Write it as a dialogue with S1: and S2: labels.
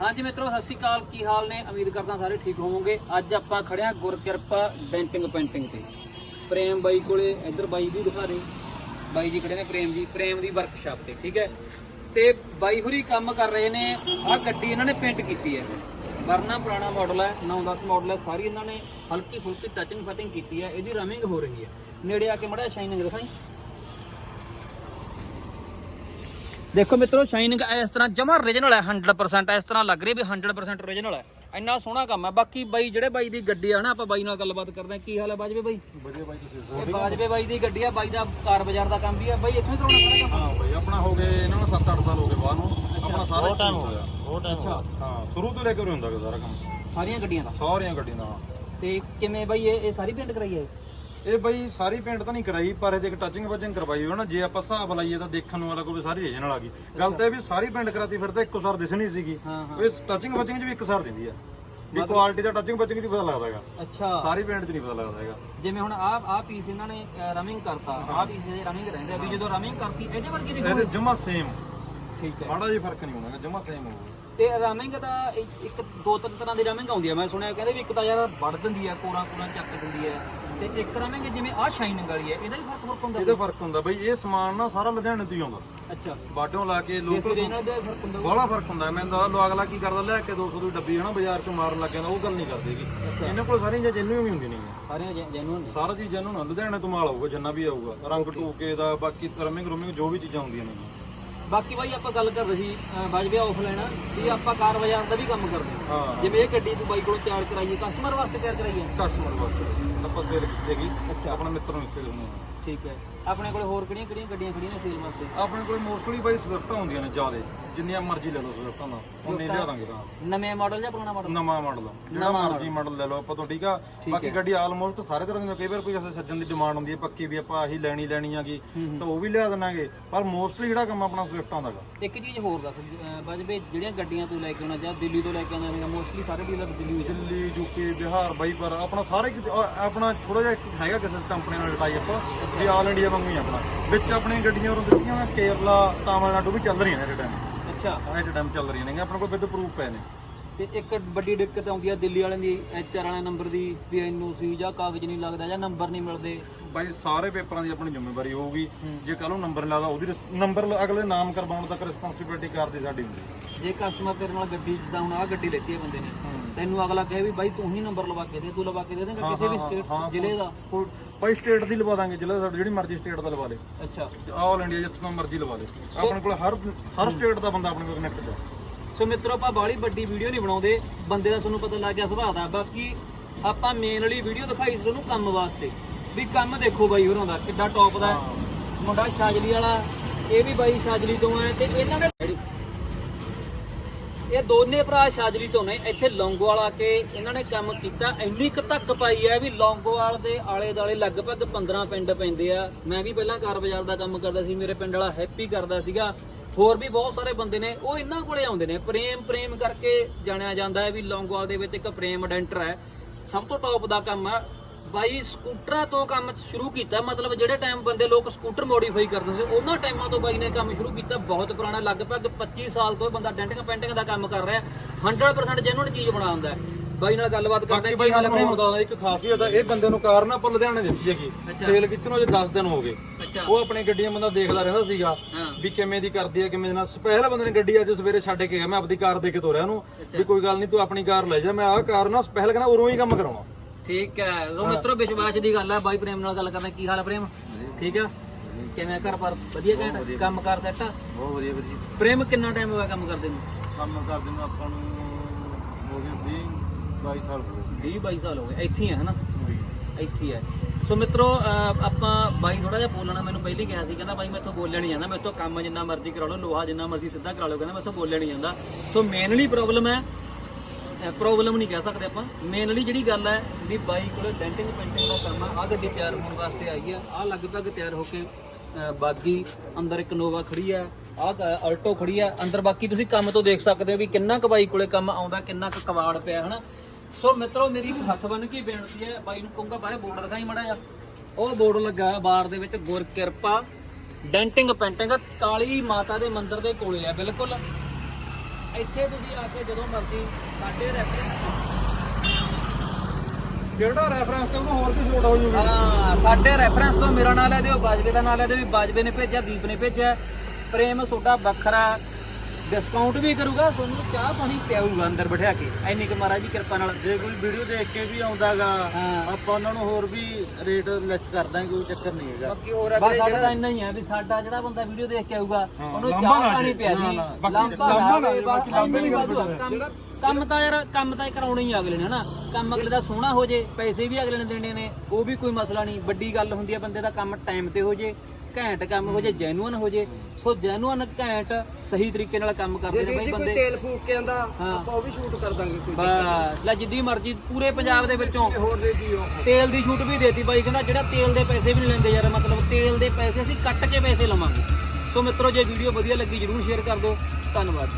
S1: ਹਾਂਜੀ ਮਿੱਤਰੋ, ਸਤਿ ਸ਼੍ਰੀ ਅਕਾਲ। ਕੀ ਹਾਲ ਨੇ? ਉਮੀਦ ਕਰਦਾ ਸਾਰੇ ਠੀਕ ਹੋਵੋਗੇ। ਅੱਜ ਆਪਾਂ ਖੜਿਆ ਗੁਰਕਿਰਪਾ ਡੈਂਟਿੰਗ ਪੇਂਟਿੰਗ ਤੇ। ਪ੍ਰੇਮ ਬਾਈ ਕੋਲੇ ਇੱਧਰ ਬਾਈ ਵੀ ਦਿਖਾ ਰਹੇ ਬਾਈ ਜੀ ਖੜੇ ਨੇ ਪ੍ਰੇਮ ਜੀ, ਪ੍ਰੇਮ ਦੀ ਵਰਕਸ਼ਾਪ ਤੇ, ਠੀਕ ਹੈ? ਤੇ ਬਾਈ ਹੁਰੀ ਕੰਮ ਕਰ ਰਹੇ ਨੇ। ਆਹ ਗੱਡੀ ਇਹਨਾਂ ਨੇ ਪੇਂਟ ਕੀਤੀ ਹੈ। ਵਰਨਾ ਪੁਰਾਣਾ ਮਾਡਲ ਹੈ 9-10 ਮਾਡਲ ਹੈ, ਸਾਰੀ ਇਹਨਾਂ ਨੇ ਹਲਕੀ ਫੁਲਕੀ ਟਚਿੰਗ ਫਟਿੰਗ ਕੀਤੀ ਹੈ। ਇਹਦੀ ਰਮਿੰਗ ਹੋ ਰਹੀ ਹੈ। ਨੇੜੇ ਆ ਕੇ ਮੜਾ ਸ਼ਾਈਨਿੰਗ ਦਿਖਾਈ। ਦੇਖੋ ਮਿੱਤਰੋ ਸ਼ਾਈਨਿੰਗ ਇਸ ਤਰ੍ਹਾਂ ਜਮਾ ਓਰੀਜਨਲ ਹੈ 100% ਇਸ ਤਰ੍ਹਾਂ ਲੱਗ ਰਹੀ ਵੀ 100% ਓਰੀਜਨਲ ਹੈ। ਇੰਨਾ ਸੋਹਣਾ ਕੰਮ ਹੈ। ਬਾਕੀ ਬਾਈ ਜਿਹੜੇ ਬਾਈ ਦੀ ਗੱਡੀ ਆ ਨਾ ਆਪਾਂ ਬਾਈ ਨਾਲ ਗੱਲਬਾਤ ਕਰਦੇ ਹਾਂ। ਕੀ ਹਾਲ ਹੈ ਬਾਜਵੇ ਬਾਈ?
S2: ਵਧੀਆ ਬਾਈ ਤੁਸੀਂ
S1: ਇਹ ਬਾਜਵੇ ਬਾਈ ਦੀ ਗੱਡੀ ਆ ਬਾਈ ਦਾ ਕਾਰ ਬਾਜ਼ਾਰ ਦਾ ਕੰਮ ਵੀ ਆ। ਬਾਈ ਇੱਥੋਂ ਹੀ ਕਰਾਉਣਾ ਸਾਰਾ ਕੰਮ?
S2: ਹਾਂ ਬਾਈ ਆਪਣਾ ਹੋ ਗਏ ਇਹਨਾਂ ਨੂੰ 7-8 ਸਾਲ ਹੋ ਗਏ ਬਾਹਰ ਨੂੰ। ਆਪਣਾ ਸਾਰਾ ਟਾਈਮ ਹੋ ਗਿਆ
S3: ਬਹੁਤ ਟਾਈਮ
S1: ਅੱਛਾ।
S2: ਹਾਂ ਸ਼ੁਰੂ ਤੋਂ ਲੈ ਕੇ ਉਰੇ ਹੁੰਦਾ ਗਾ ਸਾਰਾ ਕੰਮ।
S1: ਸਾਰੀਆਂ ਗੱਡੀਆਂ ਦਾ?
S2: ਸਾਰੀਆਂ ਗੱਡੀਆਂ ਦਾ
S1: ਤੇ ਕਿਵੇਂ ਬਾਈ ਇਹ ਇਹ ਸਾਰੀ ਪੇਂਟ ਕਰਾਈ ਹੈ?
S2: ਇਹ ਬਾਈ ਸਾਰੀ ਪੇਂਟ ਤਾਂ ਨਹੀਂ ਕਰਾਈ ਪਰ ਇਹ ਜੇ ਟੱਚਿੰਗ ਵਚਿੰਗ ਕਰਵਾਈ ਨਾ ਜੇ ਆਪਾਂ ਹਿਸਾਬ ਲਾਈਏ ਤਾਂ ਦੇਖਣ ਵਾਲਾ ਕੋਈ ਸਾਰੀ ਰੀਜਨਲ ਆ ਗਈ। ਗੱਲ ਤਾਂ ਇਹ ਵੀ ਸਾਰੀ ਪੇਂਟ ਕਰਾਤੀ ਫਿਰ ਤਾਂ ਇੱਕੋ ਸਾਰ ਦਿਸਣੀ ਸੀਗੀ। ਇਸ ਟੱਚਿੰਗ ਵਚਿੰਗ 'ਚ ਵੀ ਇੱਕ ਸਾਰ ਦਿੰਦੀ ਆ। ਵੀ ਕੁਆਲਿਟੀ ਦਾ ਟੱਚਿੰਗ ਵਚਿੰਗ 'ਚ ਪਤਾ ਲੱਗਦਾ ਹੈਗਾ।
S1: ਅੱਛਾ।
S2: ਸਾਰੀ ਪੇਂਟ 'ਚ ਨਹੀਂ ਪਤਾ ਲੱਗਦਾ ਹੈਗਾ।
S1: ਜਿਵੇਂ ਹੁਣ ਆਹ ਆਹ ਪੀਸ ਇਹਨਾਂ ਨੇ ਰਮਿੰਗ ਕਰਤਾ ਆਹ ਪੀਸ ਦੇ ਰਮਿੰਗ ਰਹਿੰਦੇ ਆ। ਵੀ ਜਦੋਂ ਰਮਿੰਗ ਕਰਤੀ ਇਹਦੇ ਵਰਗੀ ਦੀ
S2: ਇਹਦੇ ਜਮਾ ਸੇਮ
S1: ਠੀਕ ਹੈ।
S2: ਮਾੜਾ ਜਿਹਾ ਫ਼ਰਕ ਨਹੀਂ ਹੋਣਾ ਜਮਾ ਸੇਮ ਹੋਊਗਾ।
S1: ਤੇ ਰਮਿੰਗ ਦਾ ਇੱਕ ਦੋ ਤਿੰਨ ਤਰ੍ਹਾਂ ਦੀ ਰਮਿੰਗ ਆਉਂਦੀ ਹੈ ਮੈਂ ਸੁਣਿਆ ਕਹਿੰਦੇ ਵੀ ਇੱਕ ਤਾਂ ਯਾਰ ਵੜ ਦਿੰਦੀ ਹੈ ਕੋਰਾ ਕੋਰਾ ਚੱਕ ਦਿੰਦੀ ਹੈ ਤੇ ਇੱਕ ਰਮਿੰਗ ਜਿਵੇਂ ਆਹ ਸ਼ਾਈਨਿੰਗ ਵਾਲੀ ਹੈ ਇਹਦਾ ਵੀ ਫ਼ਰਕ ਫ਼ਰਕ ਹੁੰਦਾ
S2: ਇਹਦਾ ਫ਼ਰਕ ਹੁੰਦਾ ਬਾਈ ਇਹ ਸਮਾਨ ਨਾ ਸਾਰਾ ਲੁਧਿਆਣੇ ਤੋਂ ਹੀ ਆਉਂਦਾ।
S1: ਅੱਛਾ।
S2: ਬਾਡੋਂ ਲਾ ਕੇ ਲੋਕਲ
S1: ਇਹਨਾਂ ਦਾ ਫ਼ਰਕ ਹੁੰਦਾ
S2: ਬੜਾ ਫ਼ਰਕ ਹੁੰਦਾ। ਮੈਂ ਤਾਂ ਲੋ ਅਗਲਾ ਕੀ ਕਰਦਾ ਲੈ ਕੇ 200 ਦੀ ਡੱਬੀ ਹਨਾ ਬਾਜ਼ਾਰ ਚੋਂ ਮਾਰਨ ਲੱਗ ਜਾਂਦਾ ਉਹ ਗੱਲ ਨਹੀਂ ਕਰਦੇਗੀ ਇਹਨਾਂ ਕੋਲ ਸਾਰੀਆਂ ਚੀਜ਼ਾਂ ਜੈਨੂਇਨ ਵੀ ਹੁੰਦੀਆਂ ਨੇ
S1: ਸਾਰੀਆਂ ਜੈਨੂਨ
S2: ਸਾਰਾ ਚੀਜ਼ ਜੈਨੂਇਨ ਆ। ਲੁਧਿਆਣੇ ਤੋਂ ਮਾਲ ਆਊਗਾ ਜਿੰਨਾ ਵੀ ਆਊਗਾ। ਰੰਗ ਟੂਕੇ ਦਾ ਬਾਕੀ ਰਮਿੰਗ ਰੁਮਿੰਗ ਜੋ ਵੀ ਚੀਜ਼ਾਂ ਹੁੰਦੀਆਂ ਨੇ
S1: ਬਾਕੀ ਬਾਈ ਆਪਾਂ ਗੱਲ ਕਰ ਰਹੀ ਬਾਜਵੇ ਆਫ ਲੈਣਾ ਵੀ ਆਪਾਂ ਕਾਰ ਬਾਜ਼ਾਰ ਦਾ ਵੀ ਕੰਮ ਕਰਦੇ ਹਾਂ। ਜਿਵੇਂ ਇਹ ਗੱਡੀ ਤੂੰ ਬਾਈ ਕੋਲੋਂ ਤਿਆਰ ਕਰਾਈਏ ਕਸਟਮਰ ਵਾਸਤੇ ਤਿਆਰ ਕਰਾਈਏ
S2: ਕਸਟਮਰ ਵਾਸਤੇ। ਆਪਾਂ ਸੇਲ ਕੀਤੇਗੀ
S1: ਅੱਛਾ।
S2: ਆਪਣਾ ਮਿੱਤਰ ਨੂੰ ਸੇਲ ਹੋਣੀ
S1: ਠੀਕ ਹੈ। ਆਪਣੇ ਕੋਲੇ ਹੋਰ ਕਿਹੜੀਆਂ ਕਿਹੜੀਆਂ ਗੱਡੀਆਂ ਖੜੀਆਂ ਨੇ ਸੇਲ ਵਾਸਤੇ?
S2: ਆਪਣੇ ਕੋਲ ਮੋਸਟਲੀ ਬਾਈ ਸਵਿਫਟਾਂ ਹੁੰਦੀਆਂ ਨੇ ਜ਼ਿਆਦੇ। ਜਿੰਨੀਆਂ ਮਰਜ਼ੀ ਲੈ ਲਓ ਸਵਿਫਟਾਂ ਦਾ। ਉਹਨੇ ਲਿਆ ਦਾਂਗੇ ਤਾਂ।
S1: ਨਵੇਂ ਮਾਡਲ ਜਾਂ ਪੁਰਾਣਾ ਮਾਡਲ
S2: ਨਵਾਂ ਮਾਡਲ ਜਿਹੜਾ ਮਰਜ਼ੀ ਮਾਡਲ ਲੈ ਲਓ ਆਪਾਂ ਤੋਂ ਠੀਕ ਆ? ਬਾਕੀ ਗੱਡੀ ਆਲਮੋਸਟ ਸਾਰੇ ਤਰ੍ਹਾਂ ਦੀਆਂ ਕਈ ਵਾਰ ਕੋਈ ਐਸੇ ਸੱਜਣ ਦੀ ਡਿਮਾਂਡ ਹੁੰਦੀ ਹੈ ਪੱਕੀ ਵੀ ਆਪਾਂ ਆਹੀ ਲੈਣੀ ਲੈਣੀ ਆਗੀ ਤਾਂ ਉਹ ਵੀ ਲਿਆ ਦੇਣਾਗੇ ਪਰ ਮੋਸਟਲੀ ਜਿਹੜਾ ਕੰਮ ਆਪਣਾ ਸਵਿਫਟਾਂ ਦਾ ਗਾ।
S1: ਇੱਕ ਚੀਜ਼ ਹੋਰ ਦੱਸ ਅਹ ਬਾਜਵੇ ਜਿਹੜੀਆਂ ਗੱਡੀਆਂ ਤੂੰ ਲੈ ਕੇ ਆਉਣਾ ਜਾਂ ਦਿੱਲੀ ਤੋਂ ਲੈ ਕੇ ਆਉਂਦਾ ਨੇ ਮੋਸਟਲੀ ਸਾਰੇ ਡੀਲਰ ਦਿੱਲੀ ਹੋ ਜਾਂਦੇ
S2: ਦਿੱਲੀ ਯੂਪੀ ਬਿਹਾਰ ਬਾਈ ਪਰ ਆਪਣਾ ਸਾਰੇ ਕਿਤੇ- ਆਪਣਾ ਥੋੜਾ ਜਿਹਾ ਇੱਕ ਹੈਗਾ ਕਿਸੇ ਕੰਪਨੀ ਨਾਲ ਟਾਈਪ ਵੀ ਆਲ ਇੰਡੀਆ ਵਾਂਗੂ ਹੀ ਆਪਣਾ। ਵਿੱਚ ਆਪਣੀ ਗੱਡੀਆਂ ਉਰੋਂ ਦਿੱਤੀਆਂ ਕੇਰਲਾ ਤਾਮਿਲਨਾਡੂ ਵੀ ਚੱਲ ਰਹੀਆਂ ਨੇ ਇਸ ਟਾਈਮ
S1: ਅੱਛਾ।
S2: ਇਸ ਟਾਈਮ ਚੱਲ ਰਹੀਆਂ ਨੇ ਆਪਣੇ ਕੋਲ ਵਿਦ ਪ੍ਰੂਫ ਪਏ ਨੇ
S1: ਤੇ ਇੱਕ ਵੱਡੀ ਦਿੱਕਤ ਆਉਂਦੀ ਆ ਦਿੱਲੀ ਵਾਲਿਆਂ ਦੀ ਐਚਆਰ ਵਾਲੇ ਨੰਬਰ ਦੀ ਵੀ ਐਨਓਸੀ ਜਾਂ ਕਾਗਜ਼ ਨਹੀਂ ਲੱਗਦਾ ਜਾਂ ਨੰਬਰ ਨਹੀਂ ਮਿਲਦੇ।
S2: ਬਾਈ ਸਾਰੇ ਪੇਪਰਾਂ ਦੀ ਆਪਣੀ ਜ਼ਿੰਮੇਵਾਰੀ ਹੋਊਗੀ। ਜੇ ਕੱਲ ਨੂੰ ਨੰਬਰ ਲੱਗਦਾ ਉਹਦੀ ਨੰਬਰ ਅਗਲੇ ਨਾਮ ਕਰਵਾਉਣ ਤੱਕ ਰਿਸਪੌਂਸਿਬਿਲਟੀ ਕਰਦੀ ਸਾਡੀ ਹੁੰਦੀ।
S1: ਜੇ ਕਸਟਮਰ ਤੇਰੇ ਨਾਲ ਗੱਡੀ ਜਿੱਦਾਂ ਹੁਣ ਆਹ ਗੱਡੀ ਲੈਤੀ ਹੈ ਬੰਦੇ ਨੇ ਤੈਨੂੰ ਅਗਲਾ ਕਹੇ ਵੀ ਬਾਈ ਤੂੰ ਹੀ ਨੰਬਰ ਲਵਾ ਕੇ ਦੇ ਤੂੰ ਲਵਾ ਕੇ ਦੇ ਦੇਂਗਾ ਕਿਸੇ ਵੀ ਸਟੇਟ ਜ਼ਿਲ੍ਹੇ ਦਾ।
S2: ਬਾਈ ਸਟੇਟ ਦੀ ਲਵਾ ਦਾਂਗੇ ਜ਼ਿਲ੍ਹਾ ਸਾਡਾ ਜਿਹੜੀ ਮਰਜ਼ੀ ਸਟੇਟ ਦਾ ਲਵਾ ਲੇ।
S1: ਅੱਛਾ।
S2: ਆਲ ਇੰਡੀਆ ਜਿੱਥੋਂ ਮਰਜ਼ੀ ਲਵਾ ਲੇ। ਆਪਣੇ ਕੋਲ ਹਰ ਹਰ ਸਟੇਟ ਦਾ ਬੰਦਾ ਆਪਣੇ ਕੋਲ ਕਨੈਕਟ ਹੈ
S1: ਸੋ ਮਿੱਤਰੋ ਆਪਾਂ ਬਾਹਲੀ ਵੱਡੀ ਵੀਡੀਓ ਨਹੀਂ ਬਣਾਉਂਦੇ। ਬੰਦੇ ਦਾ ਤੁਹਾਨੂੰ ਪਤਾ ਲੱਗ ਗਿਆ ਸੁਭਾਅ ਦਾ। ਬਾਕੀ ਆਪਾਂ ਮੇਨ ਵਾਲੀ ਵੀਡੀਓ ਦਿਖਾਈ ਸੀ ਤੁਹਾਨੂੰ ਕੰਮ ਵਾਸਤੇ। ਵੀ ਕੰਮ ਦੇਖੋ ਬਾਈ ਹੋਰਾਂ ਦਾ ਕਿੱਡਾ ਟੌਪ ਦਾ। ਮੁੰਡਾ ਸ਼ਾਜਲੀ ਵਾਲਾ ਇਹ ਵੀ ਬਾਈ ਸ਼ਾਜਲੀ ਤੋਂ ਹੈ ਤੇ ਇਹਨਾਂ ਦੇ ਇਹ ਦੋਨੇ ਭਰਾ ਸ਼ਾਜਲੀ ਤੋਂ ਨੇ। ਇੱਥੇ ਲੌਂਗੋਵਾਲ ਆ ਕੇ ਇਹਨਾਂ ਨੇ ਕੰਮ ਕੀਤਾ। ਇੰਨੀ ਕੁ ਧੱਕ ਪਾਈ ਹੈ ਵੀ ਲੌਂਗੋਵਾਲ ਦੇ ਆਲੇ ਦਾਲੇ ਲਗਭਗ 15 ਪਿੰਡ ਪੈਂਦੇ ਆ। ਮੈਂ ਵੀ ਪਹਿਲਾਂ ਕਾਰ ਬਾਜ਼ਾਰ ਦਾ ਕੰਮ ਕਰਦਾ ਸੀ। ਮੇਰੇ ਪਿੰਡ ਵਾਲਾ ਹੈਪੀ ਕਰਦਾ ਸੀਗਾ। ਹੋਰ ਵੀ ਬਹੁਤ ਸਾਰੇ ਬੰਦੇ ਨੇ ਉਹ ਇਹਨਾਂ ਕੋਲੇ ਆਉਂਦੇ ਨੇ। ਪ੍ਰੇਮ ਪ੍ਰੇਮ ਕਰਕੇ ਜਾਣਿਆ ਜਾਂਦਾ ਹੈ ਵੀ ਲੌਂਗੋਵਾਲ ਦੇ ਵਿੱਚ ਇੱਕ ਪ੍ਰੇਮ ਡੈਂਟਰ ਹੈ। ਸਭ ਤੋਂ ਟੌਪ ਦਾ ਕੰਮ ਆ ਬਾਈ ਸਕੂਟਰਾਂ ਤੋਂ ਕੰਮ ਸ਼ੁਰੂ ਕੀਤਾ। ਮਤਲਬ ਜਿਹੜੇ ਟਾਈਮ ਬੰਦੇ ਲੋਕ ਸਕੂਟਰ ਮੋਡੀਫਾਈ ਕਰਦੇ ਸੀ ਉਹਨਾਂ ਟਾਈਮਾਂ ਤੋਂ ਬਾਈ ਨੇ ਕੰਮ ਸ਼ੁਰੂ ਕੀਤਾ। ਬਹੁਤ ਪੁਰਾਣਾ ਲਗਭਗ 25 ਸਾਲ ਤੋਂ ਬੰਦਾ ਡੈਂਟਿੰਗ ਪੇਂਟਿੰਗ ਦਾ ਕੰਮ ਕਰ ਰਿਹਾ। 100% ਜੈਨੂਨ ਚੀਜ਼ ਬਣਾਉਂਦਾ ਹੈ। ਬਾਈ ਨਾਲ ਗੱਲਬਾਤ ਕਰਦੇ ਹਾਂ ਕੀ ਹਾਲ ਹੈ
S2: ਇੱਕ ਖਾਸੀਅਤ ਹੈ ਇਹ ਬੰਦੇ ਨੂੰ ਕਾਰ ਨਾ ਆਪਾਂ ਲੁਧਿਆਣੇ ਦਿੱਤੀ ਹੈਗੀ ਸੇਲ ਕੀਤੀ ਨੂੰ ਅਜੇ 10 ਦਿਨ ਹੋ ਗਏ।
S1: ਅੱਛਾ।
S2: ਉਹ ਆਪਣੀ ਗੱਡੀਆਂ ਬੰਦਾ ਦੇਖਦਾ ਰਹਿੰਦਾ ਸੀਗਾ ਵੀ ਕਿਵੇਂ ਦੀ ਕਰਦੀ ਹੈ ਕਿਵੇਂ ਦੀ ਨਾ। ਸਪੈਸ਼ਲ ਬੰਦੇ ਨੇ ਗੱਡੀ ਅੱਜ ਸਵੇਰੇ ਛੱਡ ਕੇ ਗਿਆ ਮੈਂ ਆਪਦੀ ਕਾਰ ਦੇ ਕੇ ਤੋਰਿਆ ਉਹਨੂੰ ਵੀ ਕੋਈ ਗੱਲ ਨਹੀਂ ਤੂੰ ਆਪਣੀ ਕਾਰ ਲੈ ਜਾ। ਮੈਂ ਆਹ ਕਾਰ ਨਾ ਸਪੈਸ਼ਲ ਕਹਿੰਦਾ ਉਰੋਂ ਹੀ ਕੰਮ ਕਰਾਉਣਾ।
S1: ਠੀਕ ਹੈ। ਲੋ ਮਿੱਤਰੋ ਵਿਸ਼ਵਾਸ ਦੀ ਗੱਲ ਹੈ। ਬਾਈ ਪ੍ਰੇਮ ਨਾਲ ਗੱਲ ਕਰਨਾ ਕੀ ਹਾਲ ਹੈ ਪ੍ਰੇਮ? ਠੀਕ ਹੈ ਕਿਵੇਂ ਘਰ ਪਰ ਵਧੀਆ ਘੈਂਟ? ਕੰਮ ਕਾਰ ਸੈੱਟ ਆ?
S3: ਬਹੁਤ ਵਧੀਆ ਵਧੀਆ
S1: ਪ੍ਰੇਮ ਕਿੰਨਾ ਟਾਈਮ ਹੋਇਆ ਕੰਮ ਕਰਦੇ ਨੂੰ?
S3: ਕੰਮ ਕਰਦੇ ਨੂੰ ਆਪਾਂ ਨੂੰ ਹੋ ਗਏ 20 22 ਸਾਲ ਹੋ ਗਏ।
S1: 20 22 ਸਾਲ ਹੋ ਗਏ। ਇੱਥੇ ਹੀ ਹੈ ਹਨਾ? ਇੱਥੇ ਹੀ ਹੈ ਸੋ ਮਿੱਤਰੋ ਆਪਾਂ ਬਾਈ ਥੋੜਾ ਜਿਹਾ ਬੋਲਣਾ, ਮੈਨੂੰ ਪਹਿਲੀ ਕਿਹਾ ਸੀ, ਕਹਿੰਦਾ ਬਾਈ ਮੈਥੋਂ ਬੋਲਿਆ ਨਹੀਂ ਜਾਂਦਾ ਮੈਥੋਂ ਕੰਮ ਜਿੰਨਾ ਮਰਜ਼ੀ ਕਰਾ ਲਓ, ਲੋਹਾ ਜਿੰਨਾ ਮਰਜ਼ੀ ਸਿੱਧਾ ਕਰਾ ਲਓ, ਕਹਿੰਦਾ ਮੈਥੋਂ ਬੋਲਿਆ ਨਹੀਂ ਜਾਂਦਾ। ਸੋ ਮੇਨਲੀ ਪ੍ਰੋਬਲਮ ਹੈ ਪ੍ਰੋਬਲਮ ਨਹੀਂ ਕਹਿ ਸਕਦੇ ਆਪਾਂ। ਮੇਨਲੀ ਜਿਹੜੀ ਗੱਲ ਹੈ ਵੀ ਬਾਈ ਕੋਲ ਡੈਂਟਿੰਗ ਪੇਂਟਿੰਗ ਦਾ ਕੰਮ ਆ, ਆਹ ਗੱਡੀ ਤਿਆਰ ਹੋਣ ਵਾਸਤੇ ਆਈ ਆ ਆਹ ਲਗਭਗ ਤਿਆਰ ਹੋ ਕੇ ਬਾਗੀ ਅੰਦਰ ਇੱਕ ਨੋਵਾ ਖੜੀ ਆ ਆਹ ਅਲਟੋ ਖੜੀ ਆ ਅੰਦਰ ਬਾਕੀ ਤੁਸੀਂ ਕੰਮ ਤੋਂ ਦੇਖ ਸਕਦੇ ਹੋ ਵੀ ਕਿੰਨਾ ਕੁ ਬਾਈ ਕੋਲੇ ਕੰਮ ਆਉਂਦਾ, ਕਿੰਨਾ ਕੁ ਕਵਾੜ ਪਿਆ, ਹਨਾ? ਸੋ ਮਿੱਤਰੋ ਮੇਰੀ ਹੱਥ ਬੰਨ ਕੇ ਬੇਨਤੀ ਹੈ ਬਾਈ ਨੂੰ ਕਹੂੰਗਾ ਬਾਰੇ ਬੋਰਡ ਦਿਖਾਈ ਮੜਾ ਜਾ ਉਹ ਬੋਰਡ ਲੱਗਾ ਹੈ ਬਾਰ ਦੇ ਵਿੱਚ ਗੁਰ ਕਿਰਪਾ ਡੈਂਟਿੰਗ ਪੇਂਟਿੰਗ ਕਾਲੀ ਮਾਤਾ ਦੇ ਮੰਦਿਰ ਦੇ ਕੋਲੇ ਆ ਬਿਲਕੁਲ। ਇੱਥੇ ਤੁਸੀਂ ਆ ਕੇ ਜਦੋਂ ਮਰਜ਼ੀ ਸਾਡੇ ਰੈਫਰੈਂਸ
S2: ਜਿਹੜਾ ਰੈਫਰੈਂਸ ਤੇ? ਹੋਰ ਵੀ ਛੋਟ ਹੋ ਜੂਗੀ
S1: ਹਾਂ ਸਾਡੇ ਰੈਫਰੈਂਸ ਤੋਂ ਮੇਰਾ ਨਾਂ ਲੈ ਦਿਓ ਬਾਜਵੇ ਦਾ ਨਾਂ ਲੈ ਦਿਓ ਵੀ ਬਾਜਵੇ ਨੇ ਭੇਜਿਆ ਦੀਪ ਨੇ ਭੇਜਿਆ। ਪ੍ਰੇਮ ਤੁਹਾਡਾ ਵੱਖਰਾ ਡਿਸਕਾਊਂਟ ਵੀ ਕਰੂਗਾ ਤੁਹਾਨੂੰ ਚਾਹ ਪਾਣੀ ਪਿਆਊਗਾ ਅੰਦਰ ਬਿਠਾ ਕੇ। ਐਨੀ ਕੁ ਮਹਾਰਾਜ ਦੀ ਕਿਰਪਾ ਨਾਲ।
S3: ਜੇ ਕੋਈ ਵੀਡੀਓ ਦੇਖ ਕੇ ਵੀ ਆਉਂਦਾਗਾ
S1: ਹਾਂ।
S3: ਆਪਾਂ ਉਹਨਾਂ ਨੂੰ ਹੋਰ ਵੀ ਰੇਟ ਲੈਸ ਕਰ ਦਾਂਗੇ ਕੋਈ ਚੱਕਰ ਨਹੀਂ ਹੈਗਾ।
S4: ਬਾਕੀ ਹੋਰ
S1: ਬਸ ਸਾਡਾ ਤਾਂ ਇੰਨਾ ਹੀ ਆ ਵੀ ਸਾਡਾ ਜਿਹੜਾ ਬੰਦਾ ਵੀਡੀਓ ਦੇਖ ਕੇ ਆਊਗਾ ਉਹਨੂੰ
S2: ਲਾਂਭਾ
S1: ਚਾਹ
S2: ਨਾ
S1: ਪਾਣੀ
S2: ਜੇ।
S1: ਪਿਆ ਦੀ
S3: ਨਾ, ਨਾ,
S2: ਬਾਕੀ
S1: ਲਾਂਭਾ
S2: ਨਾ ਜੇ, ਬਾਕੀ ਲਾਂਭੇ ਦੀ ਗੱਲ
S1: ਕੰਮ ਕੰਮ ਤਾਂ ਯਾਰ ਕੰਮ ਤਾਂ ਇਹ ਕਰਾਉਣਾ ਹੀ ਆ ਅਗਲੇ ਨੇ ਹਨਾ? ਕੰਮ ਅਗਲੇ ਦਾ ਸੋਹਣਾ ਹੋ ਜੇ ਪੈਸੇ ਵੀ ਅਗਲੇ ਨੇ ਦੇਣੇ ਨੇ ਉਹ ਵੀ ਕੋਈ ਮਸਲਾ ਨਹੀਂ। ਵੱਡੀ ਗੱਲ ਹੁੰਦੀ ਹੈ ਬੰਦੇ ਦਾ ਕੰਮ ਟਾਈਮ ਤੇ ਹੋ ਜੇ। ਘੈਂਟ ਕੰਮ ਹੋ ਜੇ ਜੈਨੂਅਨ ਹੋ ਜੇ ਸੋ ਜੈਨੂਅਨ ਘੈਂਟ ਸਹੀ ਤਰੀਕੇ ਨਾਲ ਕੰਮ ਕਰਦੇ
S4: ਜੇ
S1: ਨੇ
S4: ਵੀਰ
S1: ਬਈ
S4: ਜੀ ਕੋਈ
S1: ਬੰਦੇ।
S4: ਤੇਲ ਫੂਕ ਕੇ ਆਂਦਾ
S1: ਹਾਂ।
S4: ਆਪਾਂ ਉਹ ਵੀ ਸ਼ੂਟ ਕਰ ਦਾਂਗੇ ਕੋਈ
S1: ਬਸ ਲੈ ਜਿੱਦੀ ਮਰਜ਼ੀ ਪੂਰੇ ਪੰਜਾਬ ਦੇ ਵਿੱਚੋਂ।
S4: ਹੋਰ ਦੇ ਉਹ
S1: ਤੇਲ ਦੀ ਛੂਟ ਵੀ ਦੇਤੀ ਬਾਈ ਕਹਿੰਦਾ ਜਿਹੜਾ ਤੇਲ ਦੇ ਪੈਸੇ ਵੀ ਨਹੀਂ ਲੈਂਦੇ ਯਾਰ ਮਤਲਬ ਤੇਲ ਦੇ ਪੈਸੇ ਅਸੀਂ ਕੱਟ ਕੇ ਪੈਸੇ ਲਵਾਂਗੇ। ਸੋ ਮਿੱਤਰੋ ਜੇ ਵੀਡੀਓ ਵਧੀਆ ਲੱਗੀ ਜਰੂਰ ਸ਼ੇਅਰ ਕਰ ਦਿਓ। ਧੰਨਵਾਦ।